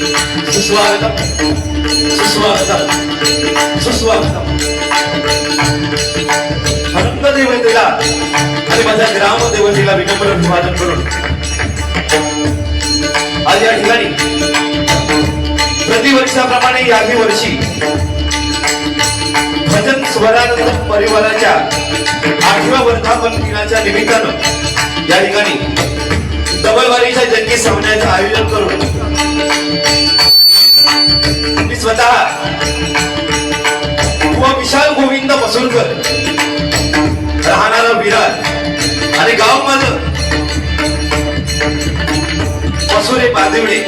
सुस्वागतम सुस्वागतम सुस्वागतम. अनंत देवतेला आणि माझ्या ग्राम देवतेला विनम्र अभिवादन करून आज या ठिकाणी प्रतिवर्षाप्रमाणे याही वर्षी भजन स्वरानंद परिवाराच्या आठव्या वर्धापन दिनाच्या निमित्तानं या ठिकाणी डबलवारीच्या जंगी सामन्याचं आयोजन करून गोविंद राहणारा विरार. आणि गाव माझं मसुरे पादिवडे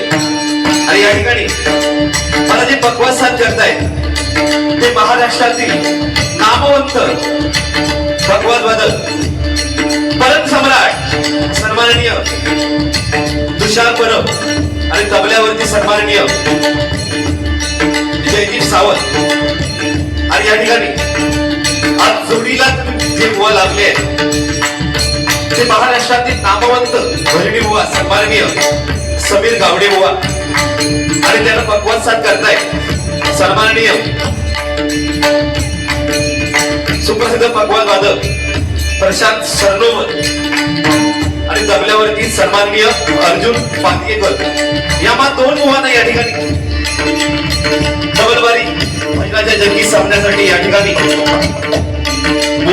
आणि या ठिकाणी मला जे बकवास साथ करतायत ते महाराष्ट्रातील नामवंत भगवत वादक परम सम्राट सन्माननीय तुषार परब आणि तबल्यावरती सन्माननीय जयदीप सावंत. आणि या ठिकाणी आज जोडीला जे बुवा लागले आहेत. ते महाराष्ट्रातील नामवंत भरणी बुवा सन्माननीय समीर गावडे बुवा. आणि त्याला पक्वात साथ करताय सन्माननीय सुप्रसिद्ध पकवान वादक प्रशांत सरनोबत आणि तबल्यावरती सन्माननीय अर्जुन पातकेकर या मा दोन मुलांना या ठिकाणी. डबलवारी महिलाच्या जगी सामन्यासाठी या ठिकाणी.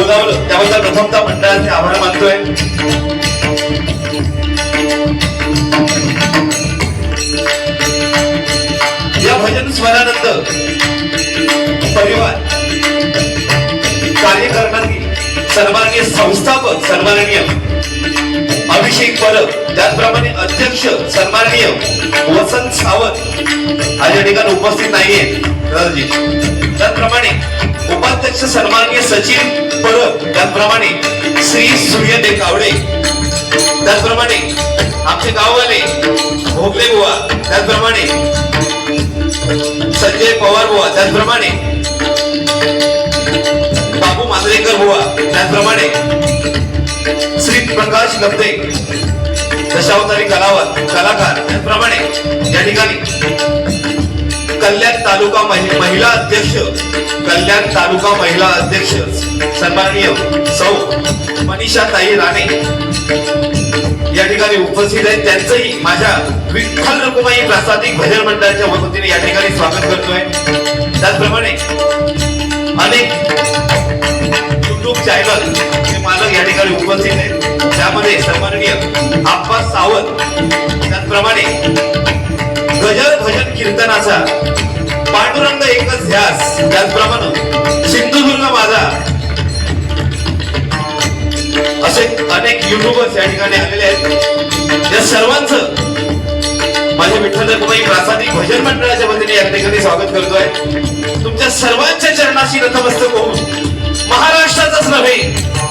बोलावलं त्याबद्दल प्रथमतः मंडळाचे आभार मानतोय. या भजन स्वरानंद परिवार कार्य सन्माननीय संस्थापक सन्माननीय अभिषेक परब त्याचप्रमाणे अध्यक्ष सन्माननीय वसंत सावंत आज या ठिकाणी उपस्थित नाहीये. दादाजी त्याचप्रमाणे उपाध्यक्ष सन्माननीय सचिन परब त्याचप्रमाणे श्री सूर्य देकावडे त्याचप्रमाणे आमचे गाववाले भोगले बुवा त्याचप्रमाणे संजय पवार बुवा त्याचप्रमाणे बाबू मांजरेकर बुवा त्याचप्रमाणे श्री प्रकाश लब्धे दशावतारी कलावत कलाकार त्याचप्रमाणे या ठिकाणी कल्याण तालुका महि- महिला अध्यक्ष. कल्याण तालुका महिला अध्यक्ष. सन्माननीय सौ मनीषा ताई राणे. या ठिकाणी उपस्थित आहेत. त्यांचंही माझ्या विठ्ठल रकुमाई प्रासादिक भजन मंडळाच्या वतीने या ठिकाणी स्वागत करतोय. त्याचप्रमाणे अनेक युट्यूब चॅनल मालक या ठिकाणी उपस्थित आहेत. त्यामध्ये सन्माननीय आप्पा सावंत. त्याचप्रमाणे गजर भजन कीर्तनाचा पांडुरंग एकच ध्यास. त्याचप्रमाणे सिंधुदुर्ग माझा. असे अनेक युट्यूबर्स या ठिकाणी आलेले आहेत. या सर्वांचं माझ्या विठ्ठल प्रासादिक भजन मंडळाच्या वतीने या ठिकाणी स्वागत करतोय. तुमच्या सर्वांच्या चरणाशी नतमस्तक होऊन महाराष्ट्राचाच नव्हे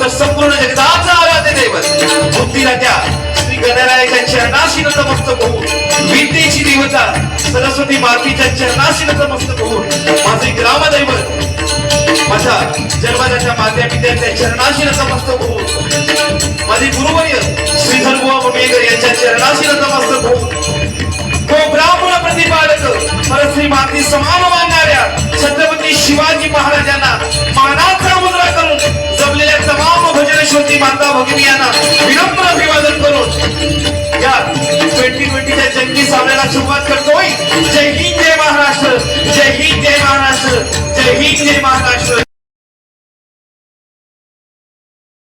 तर संपूर्ण जगताचा आराध्य दैवत बुद्धीला त्या गणरायाच्या चरणाशी नतमस्तक होऊन विद्येची देवता सरस्वती मातीच्या चरणाशी नतमस्तक होऊन माझे ग्रामदैवत माझ्या जन्माच्या मात्या पित्याच्या चरणाशी नतमस्तक होऊन माझे गुरुवर्य भजन माता भगिनी यांना विनम्र अभिवादन करून या ट्वेंटी ट्वेंटीच्या जंगी सामन्याला सुरुवात करतोय जय हिंद जय महाराष्ट्र जय हिंद जय महाराष्ट्र जय हिंद जय महाराष्ट्र.